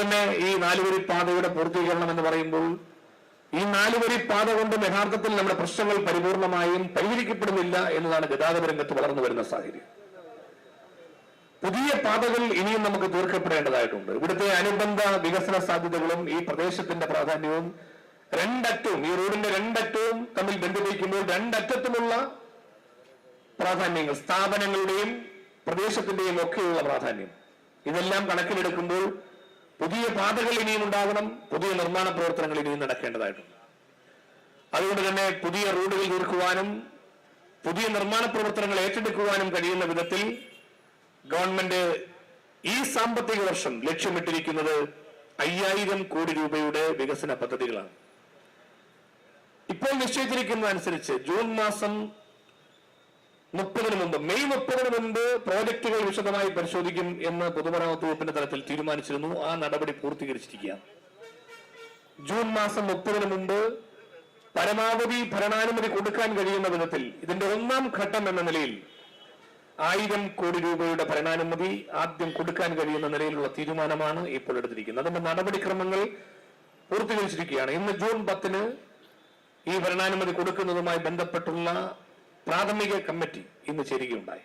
തന്നെ ഈ നാലുവരി പാതയുടെ പൂർത്തീകരണം എന്ന് പറയുമ്പോൾ ഈ നാലുവരി പാത കൊണ്ട് യഥാർത്ഥത്തിൽ നമ്മുടെ പ്രശ്നങ്ങൾ പരിപൂർണമായും പരിഹരിക്കപ്പെടുന്നില്ല എന്നതാണ് ഗതാഗത രംഗത്ത് വളർന്നു വരുന്ന സാഹചര്യം. പുതിയ പാതകൾ ഇനിയും നമുക്ക് തീർക്കപ്പെടേണ്ടതായിട്ടുണ്ട്. ഇവിടുത്തെ അനുബന്ധ വികസന സാധ്യതകളും ഈ പ്രദേശത്തിന്റെ പ്രാധാന്യവും രണ്ടറ്റവും ഈ റോഡിന്റെ രണ്ടറ്റവും തമ്മിൽ ബന്ധിപ്പിക്കുമ്പോൾ രണ്ടറ്റത്തുമുള്ള പ്രാധാന്യങ്ങൾ സ്ഥാപനങ്ങളുടെയും പ്രദേശത്തിന്റെയും ഒക്കെയുള്ള പ്രാധാന്യം. ഇതെല്ലാം കണക്കിലെടുക്കുമ്പോൾ പുതിയ പാതകൾ ഇനിയും ഉണ്ടാകണം പുതിയ നിർമ്മാണ പ്രവർത്തനങ്ങൾ ഇനിയും നടക്കേണ്ടതായിട്ടുണ്ട്. അതുകൊണ്ട് തന്നെ പുതിയ റോഡുകൾ തീർക്കുവാനും പുതിയ നിർമ്മാണ പ്രവർത്തനങ്ങൾ ഏറ്റെടുക്കുവാനും കഴിയുന്ന വിധത്തിൽ ഗവൺമെന്റ് ഈ സാമ്പത്തിക വർഷം ലക്ഷ്യമിട്ടിരിക്കുന്നത് അയ്യായിരം കോടി രൂപയുടെ വികസന പദ്ധതികളാണ്. ഇപ്പോൾ നിശ്ചയിച്ചിരിക്കുന്നതനുസരിച്ച് ജൂൺ മാസം മുപ്പതിന് മുമ്പ് മെയ് മുപ്പതിന് മുമ്പ് പ്രോജക്റ്റുകൾ വിശദമായി പരിശോധിക്കും എന്ന് പൊതുമരാമത്ത് വകുപ്പിന്റെ തലത്തിൽ തീരുമാനിച്ചിരുന്നു. ആ നടപടി പൂർത്തീകരിച്ചിരിക്കുകയാണ്. ജൂൺ മാസം മുപ്പതിന് മുമ്പ് പരമാവധി ഭരണാനുമതി കൊടുക്കാൻ കഴിയുന്ന വിധത്തിൽ ഇതിന്റെ ഒന്നാം ഘട്ടം എന്ന നിലയിൽ ആയിരം കോടി രൂപയുടെ ഭരണാനുമതി ആദ്യം കൊടുക്കാൻ കഴിയുന്ന നിലയിലുള്ള തീരുമാനമാണ് ഇപ്പോൾ എടുത്തിരിക്കുന്നത്. അതിന്റെ നടപടിക്രമങ്ങൾ പൂർത്തീകരിച്ചിരിക്കുകയാണ്. ഇന്ന് ജൂൺ പത്തിന് ഈ ഭരണാനുമതി കൊടുക്കുന്നതുമായി ബന്ധപ്പെട്ടുള്ള പ്രാഥമിക കമ്മിറ്റി ഇന്ന് ചേരുകയുണ്ടായി.